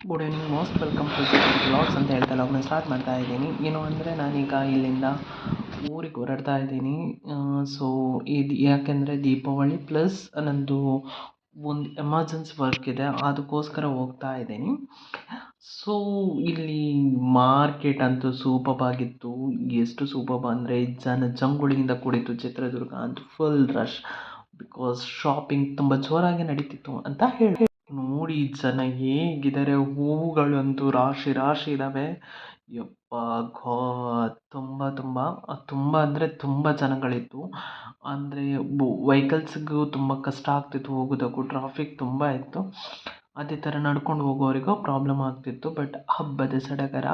Good evening most welcome to blogs ಅಂತ ಹೇಳ್ತಾ ಲಾಗ್ನ start ಮಾಡ್ತಾ ಇದ್ದೀನಿ. ಏನು ಅಂದರೆ ನಾನೀಗ ಇಲ್ಲಿಂದ ಊರಿಗೆ ಹೊರಡ್ತಾ ಇದ್ದೀನಿ. ಸೊ ಇದು ಯಾಕೆಂದರೆ ದೀಪಾವಳಿ ಪ್ಲಸ್ ನಂದು ಒಂದು ಎಮರ್ಜೆನ್ಸಿ ವರ್ಕ್ ಇದೆ. ಅದಕ್ಕೋಸ್ಕರ ಹೋಗ್ತಾ ಇದ್ದೀನಿ. ಸೊ ಇಲ್ಲಿ ಮಾರ್ಕೆಟ್ ಅಂತೂ ಸೂಪಬ್ ಆಗಿತ್ತು. ಎಷ್ಟು ಸೂಪಬ್ ಅಂದರೆ ಜನ ಜಂಗುಳಿಯಿಂದ ಕೂಡಿತ್ತು ಚಿತ್ರದುರ್ಗ ಅಂತ ಫುಲ್ ರಶ್ ಬಿಕಾಸ್ ಶಾಪಿಂಗ್ ತುಂಬ ಜೋರಾಗಿ ನಡೀತಿತ್ತು ಅಂತ ಹೇಳಿ ನೋಡಿ ಜನ ಹೇಗಿದ್ದಾರೆ ಹೂವುಗಳಂತೂ ರಾಶಿ ರಾಶಿ ಇದ್ದಾವೆ ಯಪ್ಪಾ ಗಾಡ್ ತುಂಬ ತುಂಬ ತುಂಬ ಅಂದರೆ ತುಂಬ ಜನಗಳಿತ್ತು ಅಂದರೆ ವೆಹಿಕಲ್ಸ್ಗೂ ತುಂಬ ಕಷ್ಟ ಆಗ್ತಿತ್ತು ಹೋಗೋದಕ್ಕೂ ಟ್ರಾಫಿಕ್ ತುಂಬ ಇತ್ತು. ಅದೇ ಥರ ನಡ್ಕೊಂಡು ಹೋಗೋರಿಗೂ ಪ್ರಾಬ್ಲಮ್ ಆಗ್ತಿತ್ತು. ಬಟ್ ಹಬ್ಬದ ಸಡಗರ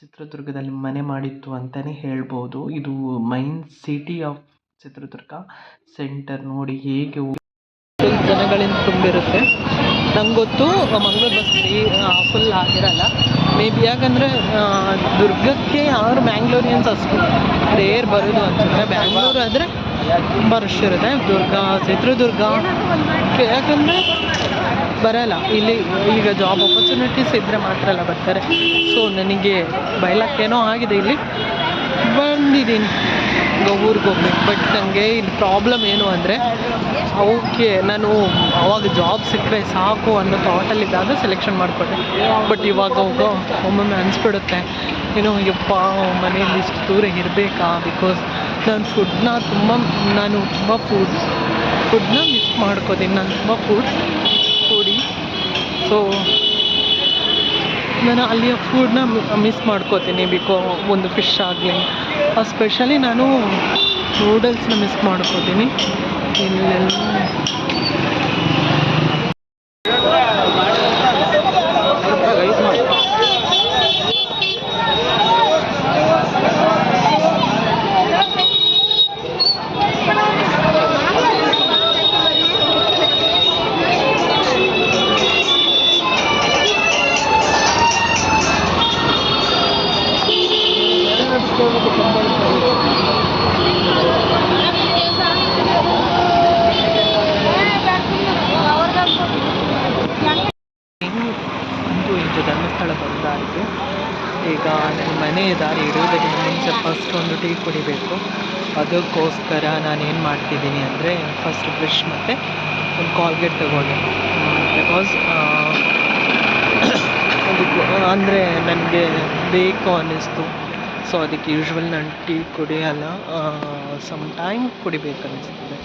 ಚಿತ್ರದುರ್ಗದಲ್ಲಿ ಮನೆ ಮಾಡಿತ್ತು ಅಂತಲೇ ಹೇಳ್ಬೋದು. ಇದು main city of Chitradurga. Centre ನೋಡಿ ಹೇಗೆ ಜನಗಳಿಂದ ತುಂಬಿರುತ್ತೆ. ನಂಗೆ ಗೊತ್ತು ಮಂಗ್ಳೂರು ಬಸ್ ಫ್ರೀ ಫುಲ್ ಆಗಿರಲ್ಲ. ಮೇ ಬಿ ಯಾಕಂದರೆ ದುರ್ಗಕ್ಕೆ ಯಾರು ಮ್ಯಾಂಗ್ಳೂರಿಯನ್ಸ್ ಅಷ್ಟು ರೇರ್ ಬರೋದು ಅನ್ಸುತ್ತೆ. ಬ್ಯಾಂಗ್ಳೂರು ಆದರೆ ತುಂಬ ರಶ್ ಇರುತ್ತೆ. ದುರ್ಗ, ಚಿತ್ರದುರ್ಗ ಯಾಕಂದರೆ ಬರಲ್ಲ. ಇಲ್ಲಿ, ಈಗ ಜಾಬ್ ಆಪರ್ಚುನಿಟೀಸ್ ಇದ್ದರೆ ಮಾತ್ರ ಎಲ್ಲ ಬರ್ತಾರೆ. ಸೊ ನನಗೆ ಬಯಲಕ್ಕೇನೋ ಆಗಿದೆ ಇಲ್ಲಿ. ಬಂದಿದ್ದೀನಿ. ಈಗ ಊರಿಗೆ ಹೋಗ್ಬೇಕು. ಬಟ್ ನನಗೆ ಇಲ್ಲಿ ಪ್ರಾಬ್ಲಮ್ ಏನು ಅಂದರೆ ಓಕೆ, ನಾನು ಅವಾಗ ಜಾಬ್ ಸಿಕ್ಕರೆ ಸಾಕು ಅನ್ನೋ ಥಾಟಲ್ಲಿದ್ದಾಗ ಸೆಲೆಕ್ಷನ್ ಮಾಡಿಕೊಂಡೆ ಬಟ್ ಇವಾಗ ಹೋಗೋ ಒಮ್ಮೊಮ್ಮೆ ಅನಿಸ್ಬಿಡುತ್ತೆ. ಏನೋ ಯಪ್ಪ ಮನೆಯಲ್ಲಿ ಇಷ್ಟು ದೂರ ಇರಬೇಕಾ? ಬಿಕಾಸ್ ನಾನು ಫುಡ್ನ ತುಂಬ, ನಾನು ತುಂಬ ಫುಡ್ ಫುಡ್ನ ಮಿಸ್ ಮಾಡ್ಕೋತೀನಿ. ನಾನು ತುಂಬ ಫುಡ್ ಫುಡಿ ಸೊ ನಾನು ಅಲ್ಲಿಯ ಫುಡ್ನ ಮಿಸ್ ಮಾಡ್ಕೋತೀನಿ ಬಿಕೋ ಒಂದು ಫಿಶ್ ಆಗಲಿ. ಸ್ಪೆಷಲಿ ನಾನು ನೂಡಲ್ಸ್ನ ಮಿಸ್ ಮಾಡ್ಕೋತೀನಿ. Hallelujah. ಅಂತೂ ಇದು ಧರ್ಮಸ್ಥಳ ಬಂದಾಯಿತು ಈಗ ನನ್ನ ಮನೆ ದಾರಿ ಇಡುವುದಕ್ಕಿಂತ ಮುಂಚೆ ಫಸ್ಟ್ ಒಂದು ಟೀ ಕುಡಿಬೇಕು. ಅದಕ್ಕೋಸ್ಕರ ನಾನು ಏನು ಮಾಡ್ತಿದ್ದೀನಿ ಅಂದರೆ ಫಸ್ಟ್ ಬ್ರಷ್ ಮತ್ತು ಒಂದು ಕಾಲ್ಗೇಟ್ ತಗೊಂಡೆ. ಬಿಕಾಸ್ ಅಂದರೆ ನನಗೆ ಬೇಕು ಅನ್ನಿಸ್ತು. ಸೊ ಅದಕ್ಕೆ ಯೂಶ್ವಲ್ ನಾನು ಟೀ ಕುಡಿಯೋಲ್ಲ ಸಮ್ ಟೈಮ್ ಕುಡಿಬೇಕು ಅನ್ನಿಸ್ತದೆ.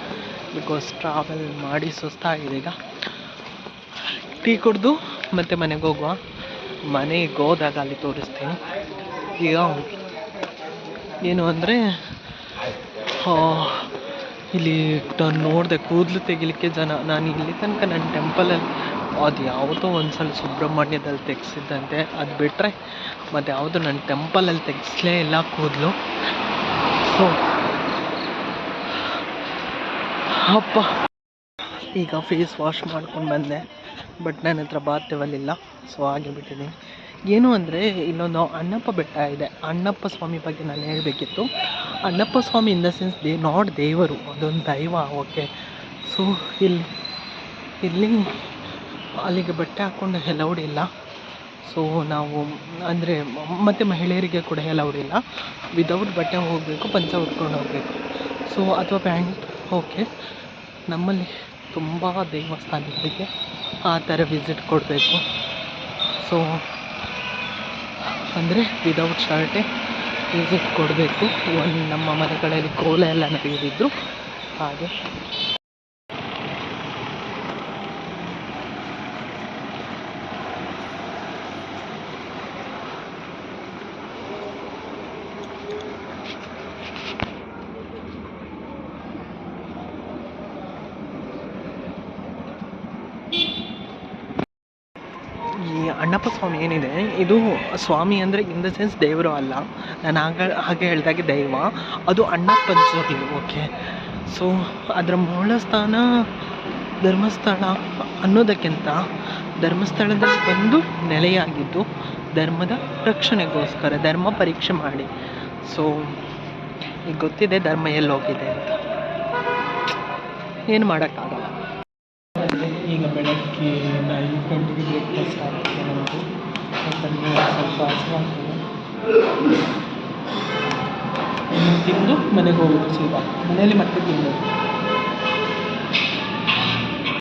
ಬಿಕಾಸ್ ಟ್ರಾವೆಲ್ ಮಾಡಿ ಸುಸ್ತಾಗಿದೆ ಈಗ. ಟೀ ಕುಡಿದು ಮತ್ತೆ ಮನೆಗೆ ಹೋಗುವ. ಮನೆಗೆ ಹೋದಾಗ ಅಲ್ಲಿ ತೋರಿಸ್ತೀನಿ. ಈಗ ಏನು ಅಂದರೆ ಇಲ್ಲಿ ನಾನು ನೋಡಿದೆ ಕೂದಲು ತೆಗಿಲಿಕ್ಕೆ ಜನ. ನಾನು ಇಲ್ಲಿ ತನಕ ನನ್ನ ಟೆಂಪಲಲ್ಲಿ ಅದು ಯಾವುದೋ ಒಂದು ಸಲ ಸುಬ್ರಹ್ಮಣ್ಯದಲ್ಲಿ ತೆಗೆಸಿದ್ದಂತೆ. ಅದು ಬಿಟ್ಟರೆ ಮತ್ತು ಯಾವುದು ನನ್ನ ಟೆಂಪಲಲ್ಲಿ ತೆಗೆಸಲೇ ಇಲ್ಲ ಕೂದಲು. ಸೊ ಅಪ್ಪ. ಈಗ ಫೇಸ್ ವಾಶ್ ಮಾಡ್ಕೊಂಡು ಬಂದೆ. ಬಟ್ ನನ್ನ ಹತ್ರ ಬಾತ್ ಟವಲ್ ಇಲ್ಲ ಸೊ ಹಾಗೆ ಬಿಟ್ಟಿದ್ದೀನಿ ಏನು ಅಂದರೆ, ಇಲ್ಲೊಂದು ಅಣ್ಣಪ್ಪ ಬೆಟ್ಟ ಇದೆ. ಅಣ್ಣಪ್ಪ ಸ್ವಾಮಿ ಬಗ್ಗೆ ನಾನು ಹೇಳಬೇಕಿತ್ತು. Annappa Swamy in the sense they not ದೇವರು, ಅದೊಂದು ದೈವ ಓಕೆ ಸೊ ಇಲ್ಲಿ ಇಲ್ಲಿ ಅಲ್ಲಿಗೆ ಬಟ್ಟೆ ಹಾಕ್ಕೊಂಡು ಹೆಲೌಡ್ ಇಲ್ಲ. ಸೊ ನಾವು, ಅಂದರೆ, ಮತ್ತು ಮಹಿಳೆಯರಿಗೆ ಕೂಡ ಹೆಲೌಡ್ ಇಲ್ಲ. ವಿದೌಟ್ ಬಟ್ಟೆ ಹೋಗಬೇಕು, ಪಂಚ ಉಟ್ಕೊಂಡು ಹೋಗಬೇಕು. ಸೊ ಅಥವಾ ಪ್ಯಾಂಟ್ ಓಕೆ ನಮ್ಮಲ್ಲಿ ತುಂಬ ದೇವಸ್ಥಾನಗಳಿಗೆ ಆ ಥರ ವಿಸಿಟ್ ಕೊಡಬೇಕು. ಸೊ ಅಂದರೆ ವಿದೌಟ್ ಶರ್ಟೇ ವಿಸಿಟ್ ಕೊಡಬೇಕು. ಒಂದು ನಮ್ಮ ಮನೆಗಳಲ್ಲಿ ಕೋಲ ಎಲ್ಲ ನಡೆಯೋದಿದ್ರು ಹಾಗೆ. ಅಣ್ಣಪ್ಪ ಸ್ವಾಮಿ ಏನಿದೆ, ಇದು ಸ್ವಾಮಿ ಅಂದರೆ ಇನ್ ದ ಸೆನ್ಸ್ ದೇವರು ಅಲ್ಲ. ನಾನು ಆಗ ಹಾಗೆ ಹೇಳಿದಾಗೆ ದೈವ. ಅದು ಅಣ್ಣಪ್ಪನ ಜೋಡಿ ಓಕೆ ಸೊ ಅದರ ಮೂಲ ಸ್ಥಾನ ಧರ್ಮಸ್ಥಳ ಅನ್ನೋದಕ್ಕಿಂತ ಧರ್ಮಸ್ಥಳದಲ್ಲಿ ಬಂದು ನೆಲೆಯಾಗಿದ್ದು ಧರ್ಮದ ರಕ್ಷಣೆಗೋಸ್ಕರ, ಧರ್ಮ ಪರೀಕ್ಷೆ ಮಾಡಿ. ಸೊ ಈಗ ಗೊತ್ತಿದೆ ಧರ್ಮ ಎಲ್ಲೋಗಿದೆ ಅಂತ. ಏನು ಮಾಡೋಕ್ಕಾಗಲ್ಲ. ಆಗಿದೆ. ಈಗ ಬೆಳಗ್ಗೆ ಐದು ಗಂಟೆಗೆ ಬ್ರೇಕ್ಫಾಸ್ಟ್ ಆಗುತ್ತೆ. ನಮ್ಮದು ಯಾಕಂದರೆ ಸ್ವಲ್ಪ ಹಸಿವಾಗ್ತದೆ ತಿಂದು ಮನೆಗೆ ಹೋಗೋದು ಸೀದಾ ಮನೆಯಲ್ಲಿ ಮತ್ತೆ ತಿನ್ನೋದು